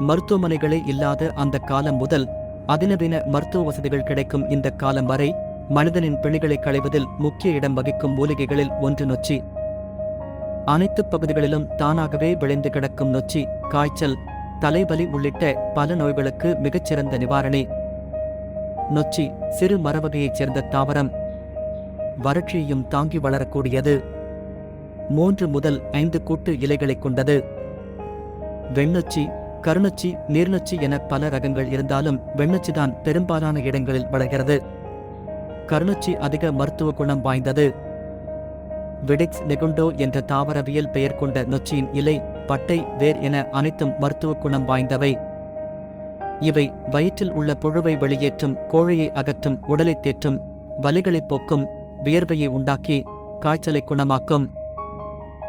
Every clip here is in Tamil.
மருத்துவமனைகளே இல்லாத அந்த காலம் முதல் அதிநவீன மருத்துவ வசதிகள் கிடைக்கும் இந்த காலம் வரை மனிதனின் பிணிகளை களைவதில் முக்கிய இடம் வகிக்கும் மூலிகைகளில் ஒன்று நொச்சி. அனைத்து பகுதிகளிலும் தானாகவே விளைந்து கிடக்கும் நொச்சி காய்ச்சல் தலைவலி உள்ளிட்ட பல நோய்களுக்கு மிகச்சிறந்த நிவாரணி. நொச்சி சிறு மரவகையைச் சேர்ந்த தாவரம். வறட்சியையும் தாங்கி வளரக்கூடியது. மூன்று முதல் ஐந்து கூட்டு இலைகளைக் கொண்டது. வெண்ணொச்சி கருணச்சி நீர்நொச்சி என பல ரகங்கள் இருந்தாலும் வெண்ணொச்சிதான் பெரும்பாலான இடங்களில் வளர்கிறது. கருணச்சி அதிக மருத்துவ குணம் வாய்ந்தது. விடிக்ஸ் நெகுண்டோ என்ற தாவரவியல் பெயர் கொண்ட நொச்சியின் இலை பட்டை வேர் என அனைத்தும் மருத்துவ குணம் வாய்ந்தவை. இவை வயிற்றில் உள்ள புழுவை வெளியேற்றும் கோழையை அகற்றும் உடலை தேற்றும் வலிகளை போக்கும் வியர்வையை உண்டாக்கி காய்ச்சலை குணமாக்கும்.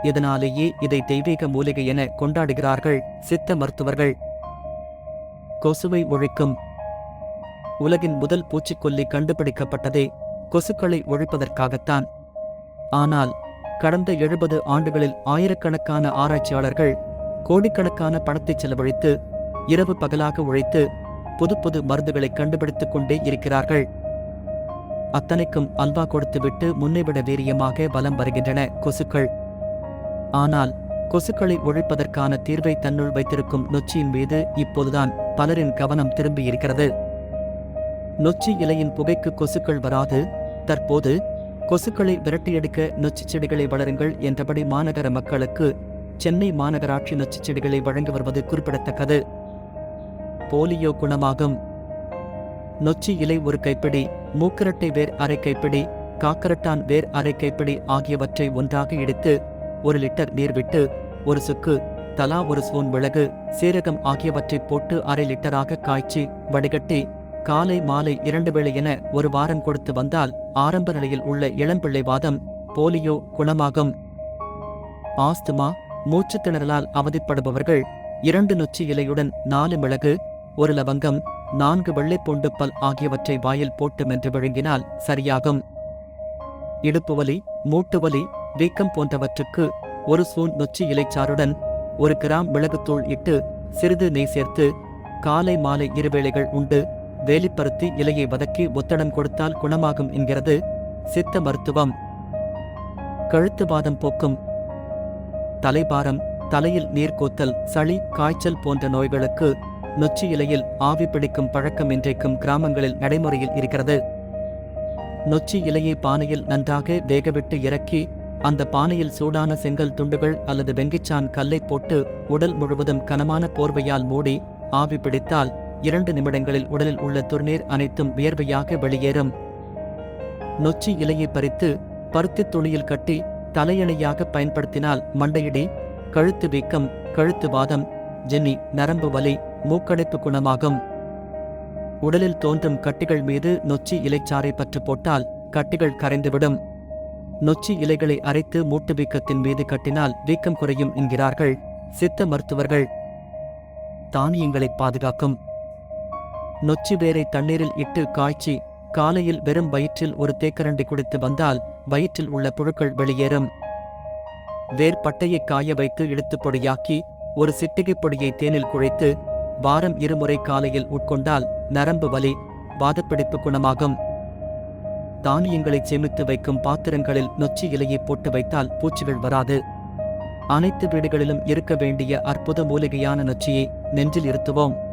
இதனாலேயே இதை தெய்வீக மூலிகை என கொண்டாடுகிறார்கள் சித்த மருத்துவர்கள். கொசுவை ஒழிக்கும். உலகின் முதல் பூச்சிக்கொல்லி கண்டுபிடிக்கப்பட்டதே கொசுக்களை ஒழிப்பதற்காகத்தான். ஆனால் கடந்த எழுபது ஆண்டுகளில் ஆயிரக்கணக்கான ஆராய்ச்சியாளர்கள் கோடிக்கணக்கான பணத்தை செலவழித்து இரவு பகலாக உழைத்து புது புது மருந்துகளை கண்டுபிடித்துக் கொண்டே இருக்கிறார்கள். அத்தனைக்கும் அல்வா கொடுத்துவிட்டு முன்னைவிட வீரியமாக வலம் வருகின்றன கொசுக்கள். ஆனால் கொசுக்களை ஒழிப்பதற்கான தீர்வை தன்னுள் வைத்திருக்கும் நொச்சியின் மீது இப்போதுதான் பலரின் கவனம் திரும்பியிருக்கிறது. நொச்சி இலையின் புகைக்கு கொசுக்கள் வராது தற்போது கொசுக்களை விரட்டியடிக்க நொச்சிச் செடிகளை வளருங்கள் என்றபடி மாநகர மக்களுக்கு சென்னை மாநகராட்சி நொச்சி செடிகளை வழங்கி வருவது குறிப்பிடத்தக்கது. போலியோ குணமாகும். நொச்சி இலை ஒரு கைப்பிடி மூக்கரட்டை வேர் அரை கைப்பிடி காக்கரட்டான் வேர் அரை கைப்பிடி ஆகியவற்றை ஒன்றாக இடித்து ஒரு லிட்டர் நீர் விட்டு ஒரு சுக்கு தலா ஒரு ஸ்பூன் மிளகு சீரகம் ஆகியவற்றை போட்டு அரை லிட்டராக காய்ச்சி வடிகட்டி காலை மாலை இரண்டு வேளை என ஒரு வாரம் கொடுத்து வந்தால் ஆரம்ப நிலையில் உள்ள இளம்பிள்ளை வாதம் போலியோ குணமாகும். ஆஸ்துமா மூச்சுத்திணறலால் அவதிப்படுபவர்கள் இரண்டு நொச்சி இலையுடன் நாலு மிளகு ஒரு லவங்கம் நான்கு வெள்ளைப்பூண்டு பல் ஆகியவற்றை வாயில் போட்டு மென்று விழுங்கினால் சரியாகும். இடுப்பு வலி மூட்டு வலி வீக்கம் போன்றவற்றுக்கு ஒரு ஸ்பூன் நொச்சி இலைச்சாறுடன் ஒரு கிராம் மிளகுத்தூள் இட்டு சிறிது நெய் சேர்த்து காலை மாலை இருவேளைகள் உண்டு. வேலிப்பருத்தி இலையை வதக்கி ஒத்தடம் கொடுத்தால் குணமாகும் என்கிறது சித்த மருத்துவம். கழுத்து வாதம் போக்கும். தலைபாரம் தலையில் நீர்கோத்தல் சளி காய்ச்சல் போன்ற நோய்களுக்கு நொச்சி இலையில் ஆவி பிடிக்கும் பழக்கம் இன்றைக்கும் கிராமங்களில் நடைமுறையில் இருக்கிறது. நொச்சி இலையை பானையில் நன்றாக வேகவிட்டு இறக்கி அந்த பானையில் சூடான செங்கல் துண்டுகள் அல்லது வெங்கிச்சான் கல்லை போட்டு உடல் முழுவதும் கனமான போர்வையால் மூடி ஆவி பிடித்தால் இரண்டு நிமிடங்களில் உடலில் உள்ள துர்நீர் அனைத்தும் வியர்வையாக வெளியேறும். நொச்சி இலையை பறித்து பருத்தி துணியில் கட்டி தலையணையாக பயன்படுத்தினால் மண்டையிடி கழுத்து வீக்கம் கழுத்து வாதம் ஜென்னி நரம்பு வலி மூக்கடைப்பு குணமாகும். உடலில் தோன்றும் கட்டிகள் மீது நொச்சி இலைச்சாறை பற்று போட்டால் கட்டிகள் கரைந்துவிடும். நொச்சி இலைகளை அரைத்து மூட்டு வீக்கத்தின் மீது கட்டினால் வீக்கம் குறையும் என்கிறார்கள் சித்த மருத்துவர்கள். தானியங்களை பாதுகாக்கும். நொச்சி வேரை தண்ணீரில் இட்டு காய்ச்சி காலையில் வெறும் வயிற்றில் ஒரு தேக்கரண்டி குடித்து வந்தால் வயிற்றில் உள்ள புழுக்கள் வெளியேறும். வேர் பட்டையை காய வைத்து இழுத்து பொடியாக்கி ஒரு சிட்டிகைப் பொடியை தேனில் குழைத்து வாரம் இருமுறை காலையில் உட்கொண்டால் நரம்பு வலி வாதப்பிடிப்பு குணமாகும். தானியங்களை சேமித்து வைக்கும் பாத்திரங்களில் நொச்சி இலையை போட்டு வைத்தால் பூச்சிகள் வராது. அனைத்து வீடுகளிலும் இருக்க வேண்டிய அற்புத மூலிகையான நொச்சியை நெஞ்சில் இருத்துவோம்.